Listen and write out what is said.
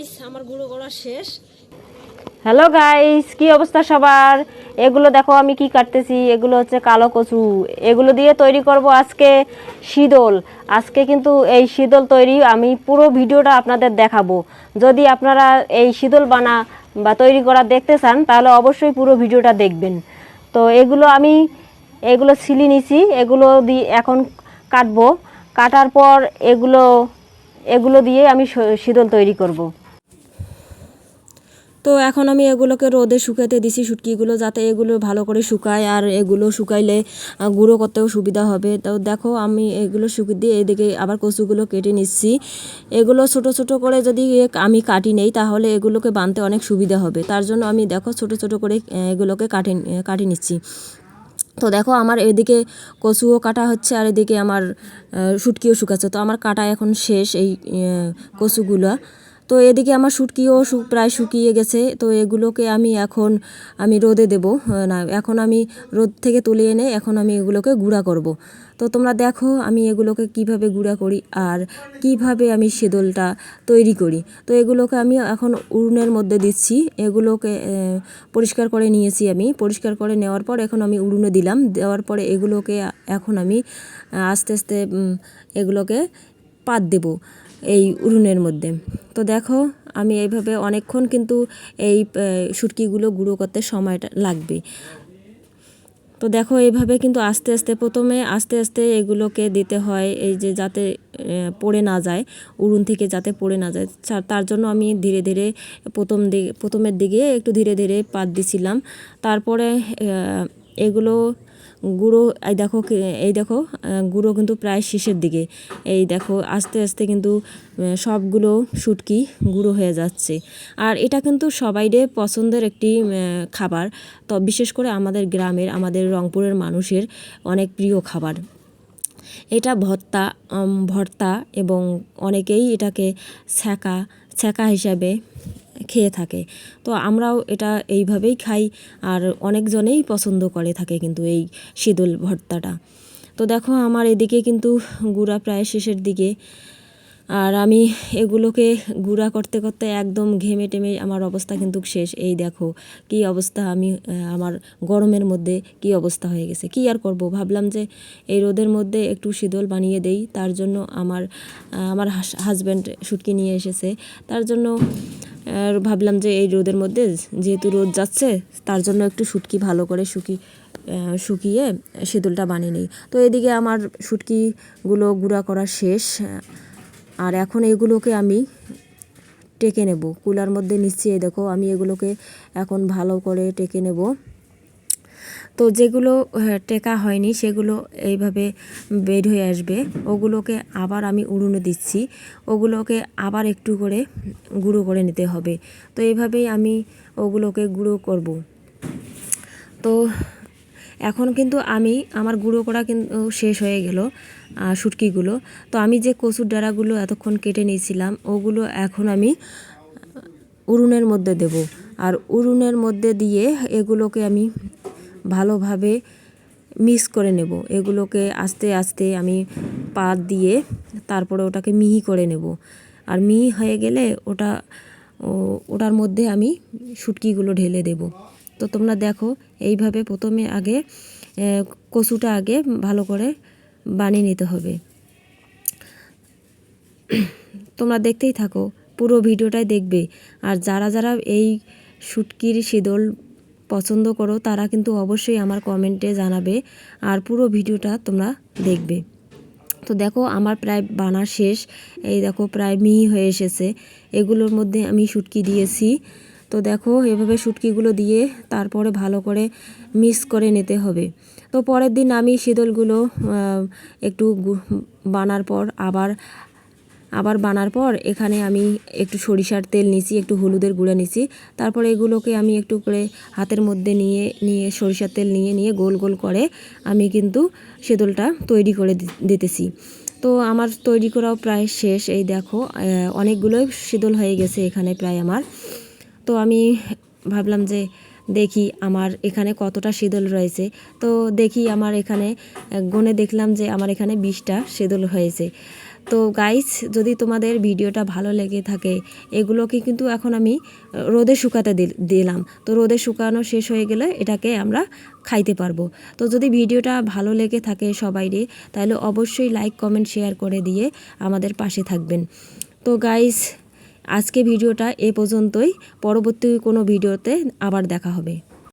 Guys আমার শেষ। Hello guys কি অবস্থা সবার? এগুলো দেখো আমি কি কাটতেছি, এগুলো হচ্ছে কালো কচু। এগুলো দিয়ে তৈরি করব আজকে শীদল আজকে কিন্তু এই শীদল তৈরি, আমি পুরো ভিডিওটা আপনাদের দেখাবো। যদি আপনারা এই শীদল বানা বা তৈরি করা দেখতে চান, তাহলে অবশ্যই পুরো ভিডিওটা দেখবেন। তো এগুলো আমি, এগুলো ছিলি নিছি, এগুলো দিয়ে এখন কাটবো। কাটার পর এগুলো এগুলো দিয়ে আমি শ- শীদল তৈরি করব। তো এখন আমি এগুলোকে রোদে শুকাতে দিছি শুটকিগুলো যাতে এগুলো ভালো করে শুকায় আর এগুলো শুকাইলে গুঁড়ো করতেও সুবিধা হবে। তো দেখো আমি এগুলো শুকিয়ে দিয়ে এদিকে আবার কচুগুলো কেটে নিচ্ছি। এগুলো ছোট ছোট করে যদি আমি কাটি নেই, তাহলে এগুলোকে বানতে অনেক সুবিধা হবে। তার জন্য আমি দেখো ছোট ছোট করে এগুলোকে কাটে কাটি নিচ্ছি। তো দেখো আমার এদিকে কচুও কাটা হচ্ছে আর এদিকে আমার শুটকিও শুকাচ্ছে। তো আমার কাটা এখন শেষ এই কচুগুলো। তো এদিকে আমার শুটকিও প্রায় শুকিয়ে গেছে। তো এগুলোকে আমি এখন, আমি রোদে দেব। না, এখন আমি রোদ থেকে তুলে এনে এখন আমি এগুলোকে গুঁড়া করব। তো তোমরা দেখো আমি এগুলোকে কীভাবে গুঁড়া করি আর কীভাবে আমি সেদলটা তৈরি করি। তো এগুলোকে আমি এখন উনুনের মধ্যে দিচ্ছি। এগুলোকে পরিষ্কার করে নিয়েছি আমি। পরিষ্কার করে নেওয়ার পর এখন আমি উনুনে দিলাম। দেওয়ার পরে এগুলোকে এখন আমি আস্তে আস্তে এগুলোকে পাত দেব। এই উনুনের মধ্যে। তো দেখো আমি এইভাবে অনেকক্ষণ কিন্তু এই আহ, শুটকিগুলো গুঁড়ো করতে সময়টা লাগবে। তো দেখো এইভাবে কিন্তু আস্তে আস্তে প্রথমে আস্তে আস্তে এগুলোকে দিতে হয় এই যে যাতে পড়ে না যায় উড়ুন থেকে যাতে পড়ে না যায়। তার জন্য আমি ধীরে ধীরে প্রথম দিকে প্রথমের দিকে একটু ধীরে ধীরে পাত দিছিলাম। তারপরে এগুলো গুঁড়ো, এই দেখো এই দেখো গুঁড়ো কিন্তু প্রায় শেষের দিকে। এই দেখো, আস্তে আস্তে কিন্তু সবগুলো শুটকি গুঁড়ো হয়ে যাচ্ছে। আর এটা কিন্তু সবাইরে পছন্দের একটি খাবার। তো বিশেষ করে আমাদের গ্রামের, আমাদের রংপুরের মানুষের অনেক প্রিয় খাবার। এটা ভর্তা ভর্তা এবং অনেকেই এটাকে ছ্যাঁকা ছ্যাঁকা হিসাবে খেয়ে থাকে। তো আমরাও এটা এইভাবেই খাই আর অনেকজনেই পছন্দ করে থাকে কিন্তু এই শীতল ভর্তাটা। তো দেখো আমার এদিকে কিন্তু গুঁড়া প্রায় শেষের দিকে। আর আমি এগুলোকে গুঁড়া করতে করতে একদম ঘেমে টেমে আমার অবস্থা কিন্তু শেষ। এই দেখো কি অবস্থা আমি আমার গরমের মধ্যে কি অবস্থা হয়ে গেছে। কি আর করব? ভাবলাম যে এই রোদের মধ্যে একটু শীতল বানিয়ে দেই। তার জন্য আমার আমার হাজব্যান্ড শুটকি নিয়ে এসেছে। তার জন্য আর ভাবলাম যে এই রোদের মধ্যে যেহেতু রোদ যাচ্ছে, তার জন্য একটু শুটকি ভালো করে শুকি শুকিয়ে শীতলটা বানিয়ে নিই। তো এদিকে আমার শুটকিগুলো গুঁড়া করা শেষ, আর এখন এগুলোকে আমি টেকে নেব। কুলার মধ্যে নিচ্ছি দেখো, আমি এগুলোকে এখন ভালো করে টেকে নেব। তো যেগুলো টেকা হয়নি সেগুলো এইভাবে বের হয়ে আসবে। ওগুলোকে আবার আমি উড়ুনে দিচ্ছি। ওগুলোকে আবার একটু করে গুঁড়ো করে নিতে হবে। তো এইভাবেই আমি ওগুলোকে গুঁড়ো করব। তো এখন কিন্তু আমি আমার গুঁড়ো করা কিন্তু শেষ হয়ে গেল আহ, শুটকিগুলো তো আমি যে কচুর ডাঁড়াগুলো এতক্ষণ কেটে নিয়েছিলাম ওগুলো এখন আমি উড়ুনের মধ্যে দেব। আর উড়ুনের মধ্যে দিয়ে এগুলোকে আমি ভালোভাবে মিক্স করে নেব। এগুলোকে আস্তে আস্তে আমি পাত দিয়ে তারপরে ওটাকে মিহি করে নেব। আর মিহি হয়ে গেলে ওটা ওটার মধ্যে আমি শুটকিগুলো ঢেলে দেব। তো তোমরা দেখো, এইভাবে প্রথমে আগে কচুটা আগে ভালো করে বানিয়ে নিতে হবে। তোমরা দেখতেই থাকো, পুরো ভিডিওটাই দেখবে। আর যারা যারা এই শুটকির শীতল পছন্দ করো, তারা কিন্তু অবশ্যই আমার কমেন্টে জানাবে আর পুরো ভিডিওটা তোমরা দেখবে। তো দেখো, আমার প্রায় বানা শেষ। এই দেখো, প্রায় মিহি হয়ে এসেছে। এগুলোর মধ্যে আমি শুটকি দিয়েছি। তো দেখো, এভাবে শুটকিগুলো দিয়ে তারপরে ভালো করে মিক্স করে নিতে হবে। তো পরের দিন আমি শীতলগুলো একটু বানার পর আবার আবার বানার পর এখানে আমি একটু সরিষার তেল নিছি, একটু হলুদের গুঁড়া নিছি। তারপর এগুলোকে আমি একটু করে হাতের মধ্যে নিয়ে নিয়ে সরিষার তেল নিয়ে নিয়ে গোল গোল করে আমি কিন্তু সেদলটা তৈরি করে দিতেছি। তো আমার তৈরি করাও প্রায় শেষ। এই দেখো অনেকগুলোই শীতল হয়ে গেছে এখানে প্রায় আমার। তো আমি ভাবলাম যে দেখি আমার এখানে কতটা শীতল রয়েছে। তো দেখি আমার এখানে গুনে দেখলাম যে আমার এখানে বিশটা শীতল হয়েছে। তো গাইস যদি তোমাদের ভিডিওটা ভালো লেগে থাকে, এগুলোকে কিন্তু এখন আমি রোদে শুকাতে দিল- দিলাম। তো রোদে শুকানো শেষ হয়ে গেলে এটাকে আমরা খাইতে পারব। তো যদি ভিডিওটা ভালো লেগে থাকে সবাইরে তাহলে অবশ্যই লাইক কমেন্ট শেয়ার করে দিয়ে আমাদের পাশে থাকবেন। তো গাইস আজকে ভিডিওটা এ পর্যন্তই। পরবর্তী কোনো ভিডিওতে আবার দেখা হবে।